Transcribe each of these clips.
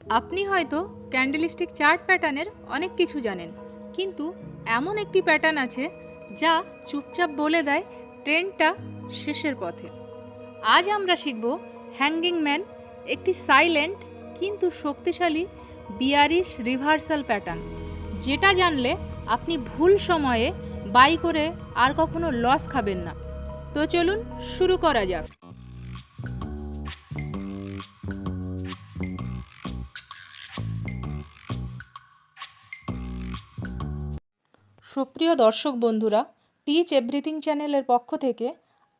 আপনি হয়তো candlestick chart প্যাটার্নের অনেক কিছু জানেন, কিন্তু এমন একটি প্যাটার্ন আছে যা চুপচাপ বলে দেয় ট্রেনটা শেষের পথে। আজ আমরা শিখব হ্যাঙ্গিং ম্যান একটি সাইলেন্ট কিন্তু শক্তিশালী বিয়ারিশ রিভার্সাল প্যাটার্ন যেটা জানলে আপনি ভুল সময়ে বাই করে আর কখনো লস খাবেন না। তো চলুন শুরু করা যাক। সুপ্রিয় দর্শক বন্ধুরা টিচ এভরিথিং চ্যানেলের পক্ষ থেকে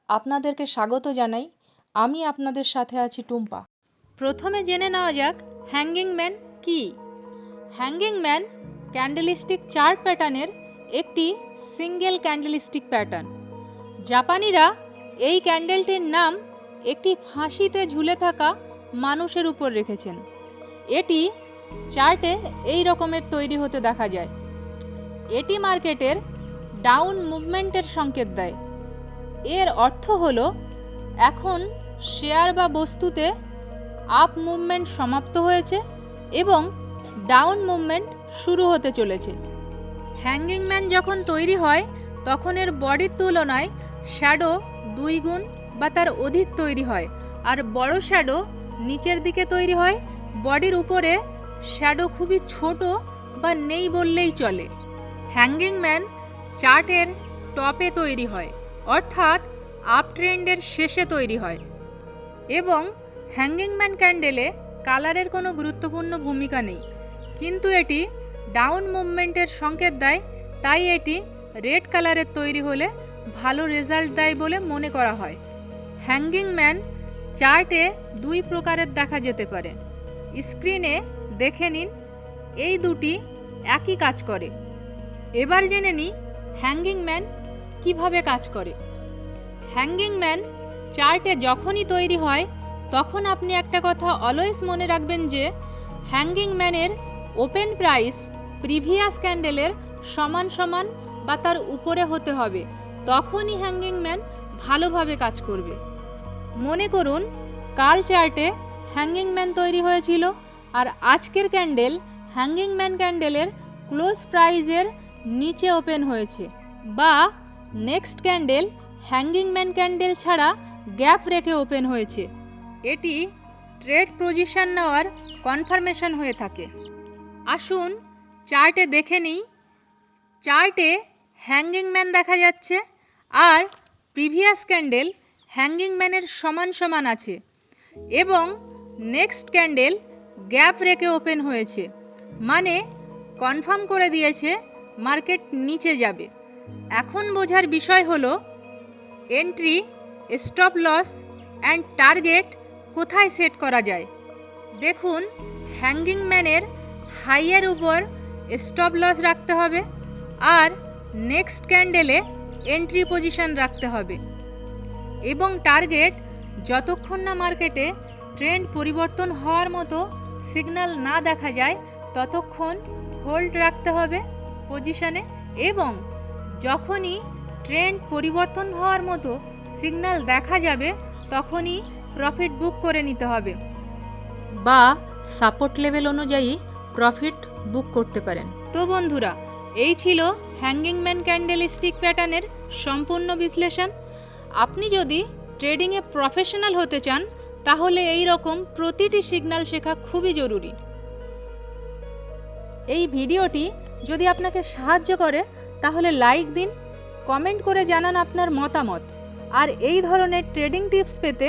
আপনাদেরকে স্বাগত জানাই। আমি আপনাদের সাথে আছি টুম্পা। প্রথমে জেনে নেওয়া যাক হ্যাঙ্গিং ম্যান কী? হ্যাঙ্গিং ম্যান ক্যান্ডেলিস্টিক চার্ট প্যাটার্নের একটি সিঙ্গেল ক্যান্ডেলিস্টিক প্যাটার্ন জাপানিরা এই ক্যান্ডেলটির নাম একটি ফাঁসিতে ঝুলে থাকা মানুষের উপর রেখেছেন। এটি চার্টে এই রকমের তৈরি হতে দেখা যায়। এটি মার্কেটের ডাউন মুভমেন্টের সংকেত দেয়। এর অর্থ হলো, এখন শেয়ার বা বস্তুতে আপ মুভমেন্ট সমাপ্ত হয়েছে এবং ডাউন মুভমেন্ট শুরু হতে চলেছে। হ্যাঙ্গিং ম্যান যখন তৈরি হয়, তখন এর বডির তুলনায় শ্যাডো দুই গুণ বা তার অধিক তৈরি হয়, আর বড় শ্যাডো নিচের দিকে তৈরি হয়। বডির উপরে শ্যাডো খুবই ছোট বা নেই বললেই চলে। হ্যাঙ্গিং ম্যান চার্টের টপে তৈরি হয়, অর্থাৎ আপ ট্রেন্ডের শেষে তৈরি হয় এবং হ্যাঙ্গিং ম্যান ক্যান্ডেলে কালারের কোনো গুরুত্বপূর্ণ ভূমিকা নেই। কিন্তু এটি ডাউন মুভমেন্টের সংকেত দেয়, তাই এটি রেড কালারের তৈরি হলে ভালো রেজাল্ট দেয় বলে মনে করা হয়। হ্যাঙ্গিং ম্যান চার্টে দুই প্রকারের দেখা যেতে পারে। স্ক্রিনে দেখে নিন, এই দুটি একই কাজ করে। এবার জেনে নিই হ্যাঙ্গিং ম্যান কীভাবে কাজ করে। হ্যাঙ্গিং ম্যান চার্টে যখনই তৈরি হয়, তখন আপনি একটা কথা অলওয়েজ মনে রাখবেন যে, হ্যাঙ্গিং ম্যানের ওপেন প্রাইস প্রিভিয়াস ক্যান্ডেলের সমান সমান বা তার উপরে হতে হবে। তখনই হ্যাঙ্গিং ম্যান ভালোভাবে কাজ করবে। মনে করুন, কাল চার্টে হ্যাঙ্গিং ম্যান তৈরি হয়েছিল, আর আজকের ক্যান্ডেল হ্যাঙ্গিং ম্যান ক্যান্ডেলের ক্লোজ প্রাইজের নিচে ওপেন হয়েছে বা next candle hanging man candle ছাড়া গ্যাপ রেখে ওপেন হয়েছে। এটি ট্রেড পজিশন নেওয়ার কনফার্মেশন হয়ে থাকে। আসুন চার্টে দেখে নিই। চার্টে হ্যাঙ্গিং ম্যান দেখা যাচ্ছে আর প্রিভিয়াস ক্যান্ডেল হ্যাঙ্গিং ম্যানের সমান সমান আছে এবং নেক্সট ক্যান্ডেল গ্যাপ রেখে ওপেন হয়েছে। মানে কনফার্ম করে দিয়েছে মার্কেট নিচে যাবে। এখন বোঝার বিষয় হলো entry stop loss and target কোথায় সেট করা যায়? দেখুন হ্যাঙ্গিং ম্যানের হাইয়ের উপর স্টপ লস রাখতে হবে, আর নেক্সট ক্যান্ডেলে এন্ট্রি পজিশন রাখতে হবে। এবং টার্গেট যতক্ষণ না মার্কেটে ট্রেন্ড পরিবর্তন হওয়ার মতো সিগন্যাল না দেখা যায়, ততক্ষণ হোল্ড রাখতে হবে। পজিশনে এবং যখনই ট্রেন্ড পরিবর্তন হওয়ার মতো সিগন্যাল দেখা যাবে, তখনই প্রফিট বুক করে নিতে হবে বা সাপোর্ট লেভেল অনুযায়ী প্রফিট বুক করতে পারেন। তো বন্ধুরা, এই ছিল হ্যাঙ্গিং ম্যান ক্যান্ডেলিস্টিক প্যাটার্নের সম্পূর্ণ বিশ্লেষণ। আপনি যদি ট্রেডিংয়ে প্রফেশনাল হতে চান, তাহলে এই রকম প্রতিটি সিগন্যাল শেখা খুবই জরুরি। এই ভিডিওটি যদি আপনাকে সাহায্য করে, তাহলে লাইক দিন, কমেন্ট করে জানান আপনার মতামত। আর এই ধরনের ট্রেডিং টিপস পেতে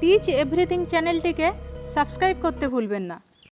টিচ এভরিথিং চ্যানেলটিকে সাবস্ক্রাইব করতে ভুলবেন না।